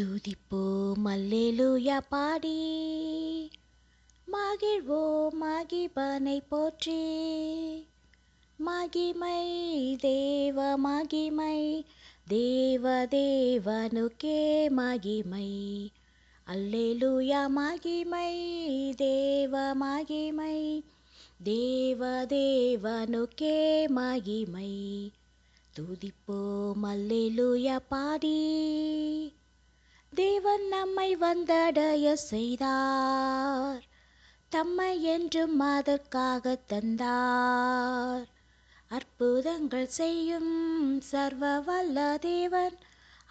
துதிப்போம் அல்லேலூயா பாடி. மகிழ்வோம் மகிபனை போற்றி. மகிமை தேவ மகிமை. தேவ தேவனுக்கே மகிமை. அல்லேலூயா மகிமை. தேவ மகிமை. தேவ தேவனுக்கே மகிமை. துதிப்போம் அல்லேலூயா பாடி. நம்மை வந்தடைய செய்தார். தம்மை என்றும் அதற்காக தந்தார். அற்புதங்கள் செய்யும் சர்வ வல்ல தேவன்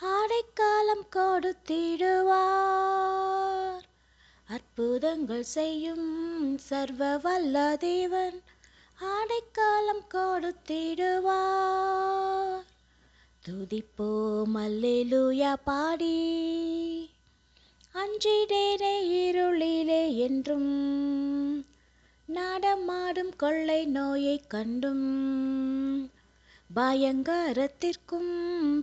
ஆடைக்காலம் கொடுத்திடுவார். அற்புதங்கள் செய்யும் சர்வ வல்ல தேவன் ஆடைக்காலம் கொடுத்திடுவார். துதிப்போம் அல்லேலூயா பாடி. அஞ்சிடேனே இருளிலே என்றும் நாடமாடும் கொள்ளை நோயை கண்டும் பயங்காரத்திற்கும்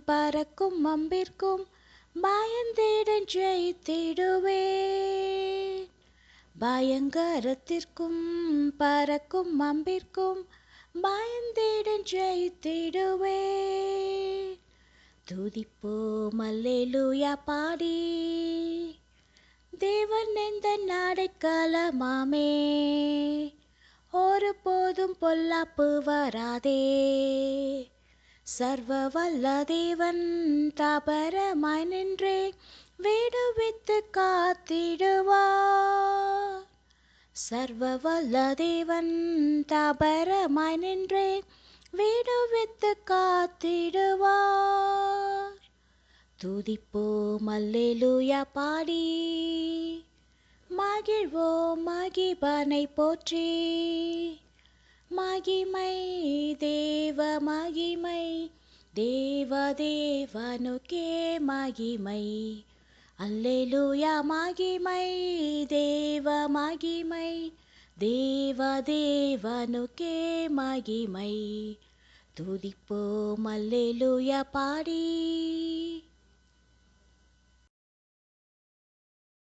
பறக்கும் அம்பிற்கும் பயந்தேடன் ஜெயித்திடுவே. பயங்கரத்திற்கும் பறக்கும் அம்பிற்கும் பயந்தேடன் ஜெயித்திடுவே. துதிப்போம் அல்லேலூயா பாடி. தேவன் எந்த நாடைக்காலமாமே ஒரு போதும் பொல்லாப்பு வராதே. சர்வ வல்ல தேவன் தாபரமாய் நின்றே விடுவித்து காத்திடுவா. சர்வ வல்ல தேவன் தாபரமாய் நின்றே விடுவித்து காத்திடுவா. துதிப்போம் அல்லேலூயா பாடி. மகிழ்வோம் மகிபனை போற்றி. மகிமை தேவ மகிமை. தேவ தேவனுக்கே மகிமை. அல்லேலூயா மகிமை. தேவ மகிமை. தேவ தேவனுக்கே மகிமை. துதிப்போம் அல்லேலூயா பாடி.